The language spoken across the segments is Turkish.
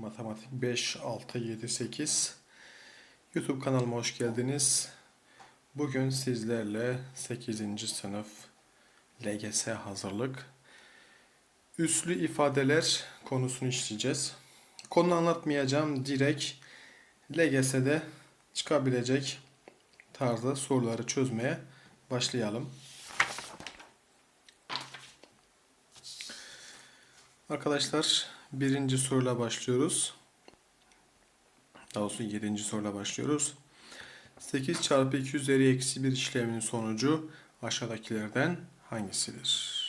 Matematik 5, 6, 7, 8. YouTube kanalıma hoş geldiniz. Bugün sizlerle 8. sınıf LGS hazırlık üslü ifadeler konusunu işleyeceğiz. Konu anlatmayacağım. Direkt LGS'de çıkabilecek tarzda soruları çözmeye başlayalım. Arkadaşlar birinci soruyla başlıyoruz. Daha doğrusu yedinci soruyla başlıyoruz. 8 çarpı 2 üzeri eksi 1 işleminin sonucu aşağıdakilerden hangisidir?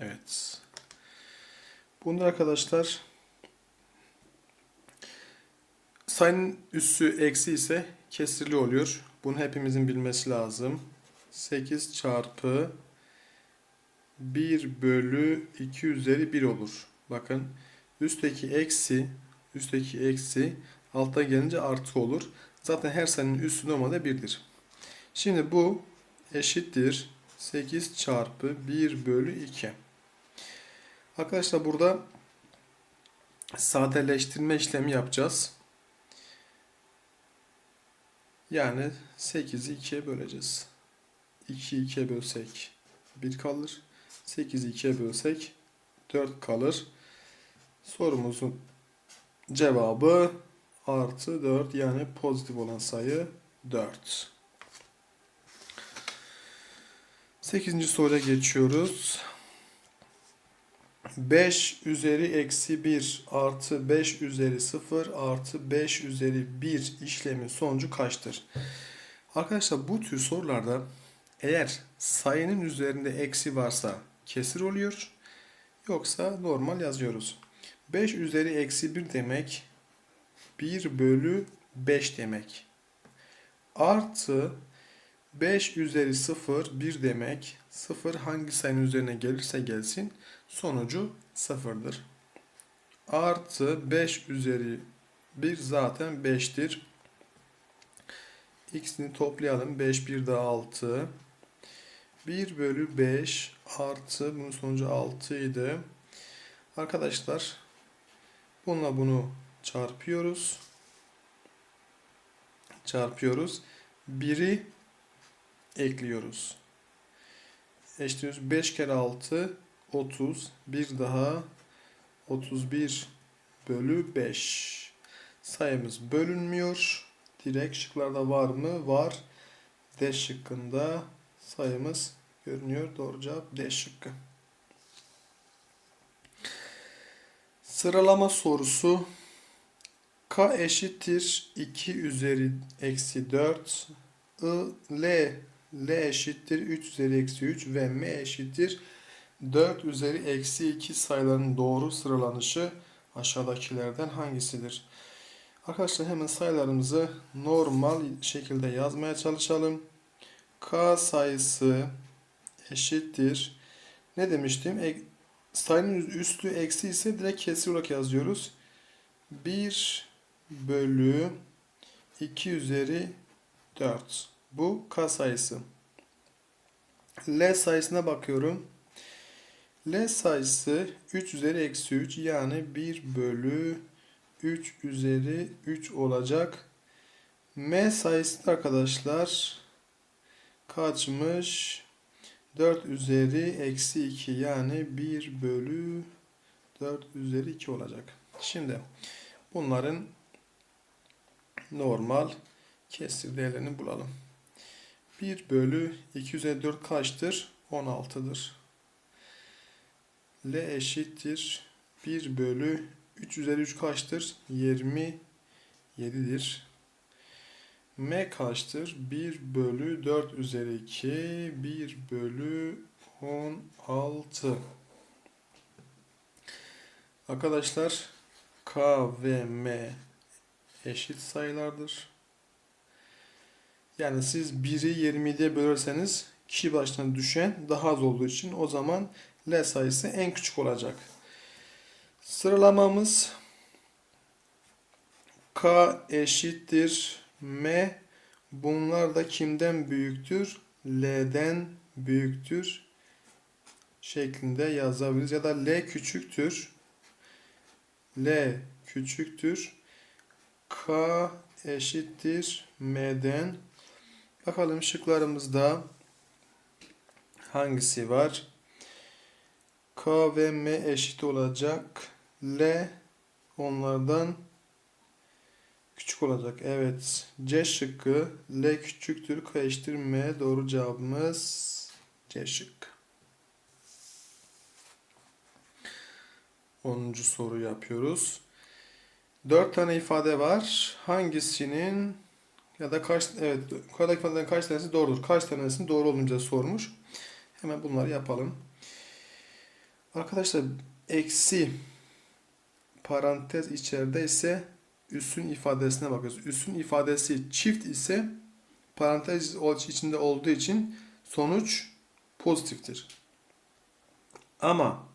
Evet. Bunda arkadaşlar sayının üssü eksi ise kesirli oluyor. Bunu hepimizin bilmesi lazım. 8 çarpı 1 bölü 2 üzeri 1 olur. Bakın üstteki eksi üstteki eksi altta gelince artı olur. Zaten her sayının üssü normalde 1'dir. Şimdi bu eşittir 8 çarpı 1 bölü 2. Arkadaşlar burada sadeleştirme işlemi yapacağız. Yani 8'i 2'ye böleceğiz. 2'yi 2'ye bölsek 1 kalır. 8'i 2'ye bölsek 4 kalır. Sorumuzun cevabı artı 4 yani pozitif olan sayı 4. 8. soruya geçiyoruz. 5 üzeri eksi 1 artı 5 üzeri 0 artı 5 üzeri 1 işlemin sonucu kaçtır? Arkadaşlar bu tür sorularda eğer sayının üzerinde eksi varsa kesir oluyor. Yoksa normal yazıyoruz. 5 üzeri eksi 1 demek 1 bölü 5 demek. Artı 5 üzeri 0 1 demek. 0 hangi sayının üzerine gelirse gelsin sonucu 0'dır. Artı 5 üzeri 1 zaten 5'tir. X'ini toplayalım. 5 1 daha 6. 1 bölü 5 artı bunun sonucu 6 idi. Arkadaşlar bununla bunu çarpıyoruz. Çarpıyoruz. 1'i ekliyoruz. Eşitliyoruz. 5 kere 6 30. Bir daha 31 bölü 5. Sayımız bölünmüyor. Direkt şıklarda var mı? Var. D şıkkında sayımız görünüyor. Doğru cevap D şıkkı. Sıralama sorusu K eşittir 2 üzeri eksi 4 I, L L eşittir 3 üzeri eksi 3 ve M eşittir 4 üzeri eksi 2 sayıların doğru sıralanışı aşağıdakilerden hangisidir? Arkadaşlar hemen sayılarımızı normal şekilde yazmaya çalışalım. K sayısı eşittir. Ne demiştim? Sayının üstü eksi ise direkt kesir olarak yazıyoruz. 1 bölü 2 üzeri 4. Bu K sayısı. L sayısına bakıyorum. L sayısı 3 üzeri eksi 3 yani 1 bölü 3 üzeri 3 olacak. M sayısı da arkadaşlar kaçmış? 4 üzeri eksi 2 yani 1 bölü 4 üzeri 2 olacak. Şimdi bunların normal kesir değerlerini bulalım. 1 bölü 2 üzeri 4 kaçtır? 16'dır. L eşittir. 1 bölü 3 üzeri 3 kaçtır? 27'dir. M kaçtır? 1 bölü 4 üzeri 2. 1 bölü 16. Arkadaşlar K ve M eşit sayılardır. Yani siz 1'i 27'ye bölerseniz kişi başına düşen daha az olduğu için o zaman L sayısı en küçük olacak. Sıralamamız K eşittir M. Bunlar da kimden büyüktür? L'den büyüktür şeklinde yazabiliriz. Ya da L küçüktür. L küçüktür. K eşittir M'den. Bakalım şıklarımızda hangisi var? K ve M eşit olacak. L onlardan küçük olacak. Evet. C şıkkı L küçüktür. K eşittir M. Doğru cevabımız C şıkkı. 10. soru yapıyoruz. 4 tane ifade var. Hangisinin ya da kaç evet yukarıdaki ifadelerin kaç tanesi doğrudur? Kaç tanesinin doğru olunca sormuş. Hemen bunları yapalım. Arkadaşlar eksi parantez içeride ise üssün ifadesine bakıyoruz. Üssün ifadesi çift ise parantez içinde olduğu için sonuç pozitiftir. Ama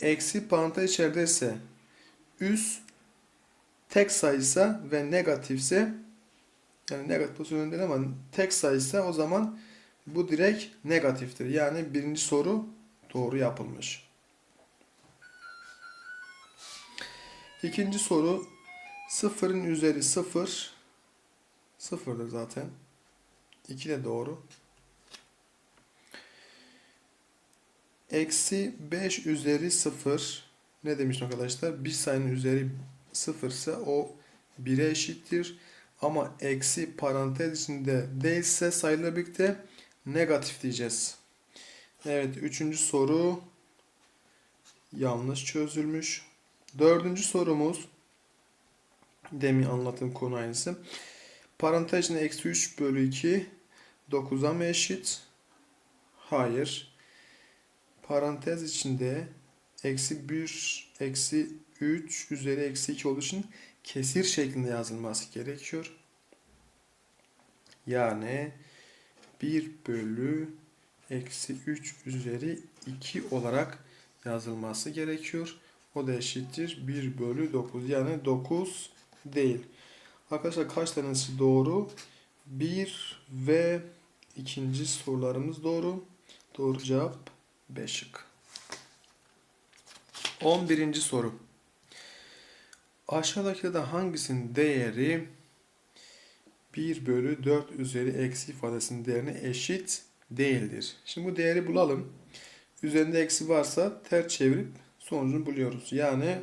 eksi parantez içeride ise üs tek sayıysa ve negatifse yani negatif değil ama tek sayıysa o zaman bu direkt negatiftir. Yani birinci soru doğru yapılmış. İkinci soru sıfırın üzeri sıfır sıfırdır zaten. İki de doğru. Eksi 5 üzeri 0 ne demiş arkadaşlar? Bir sayının üzeri 0 ise o 1'e eşittir. Ama eksi parantez içinde değilse sayıyla birlikte negatif diyeceğiz. Evet üçüncü soru yanlış çözülmüş. Dördüncü sorumuz demin anlattığım konu aynısı. Parantez içinde eksi 3 bölü 2 9'a mı eşit? Hayır parantez içinde eksi 1 eksi 3 üzeri eksi 2 olduğu için kesir şeklinde yazılması gerekiyor. Yani 1 bölü eksi 3 üzeri 2 olarak yazılması gerekiyor. O da eşittir 1 bölü 9 yani 9 değil. Arkadaşlar kaç tanesi doğru? 1 ve ikinci sorularımız doğru. Doğru cevap 5 şık. 11. soru. Aşağıdakilerden hangisinin değeri 1 bölü 4 üzeri eksi ifadesinin değerine eşit değildir? Şimdi bu değeri bulalım. Üzerinde eksi varsa ters çevirip sonucunu buluyoruz. Yani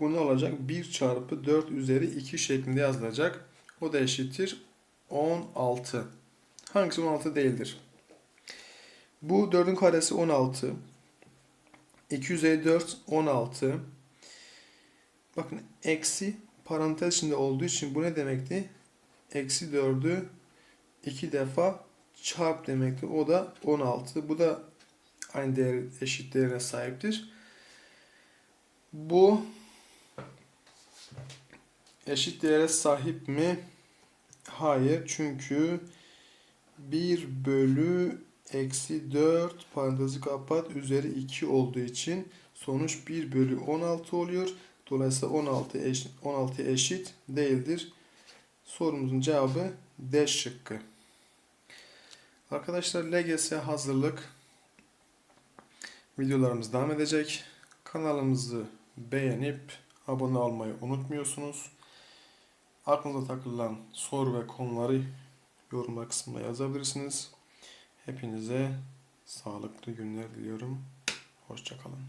bu ne olacak? 1 çarpı 4 üzeri 2 şeklinde yazılacak. O da eşittir 16. Hangisi 16 değildir? Bu 4'ün karesi 16. 254 16. Bakın eksi parantez içinde olduğu için bu ne demekti? Eksi 4'ü 2 defa çarp demekti. O da 16. Bu da aynı değer eşit değerine sahiptir. Bu eşit değere sahip mi? Hayır. Çünkü 1 bölü eksi 4 parantezi kapat üzeri 2 olduğu için sonuç 1 bölü 16 oluyor. Dolayısıyla 16 eşit, 16 eşit değildir. Sorumuzun cevabı D şıkkı. Arkadaşlar LGS hazırlık videolarımız devam edecek. Kanalımızı beğenip abone olmayı unutmuyorsunuz. Aklınıza takılan soru ve konuları yorumlar kısmına yazabilirsiniz. Hepinize sağlıklı günler diliyorum. Hoşçakalın.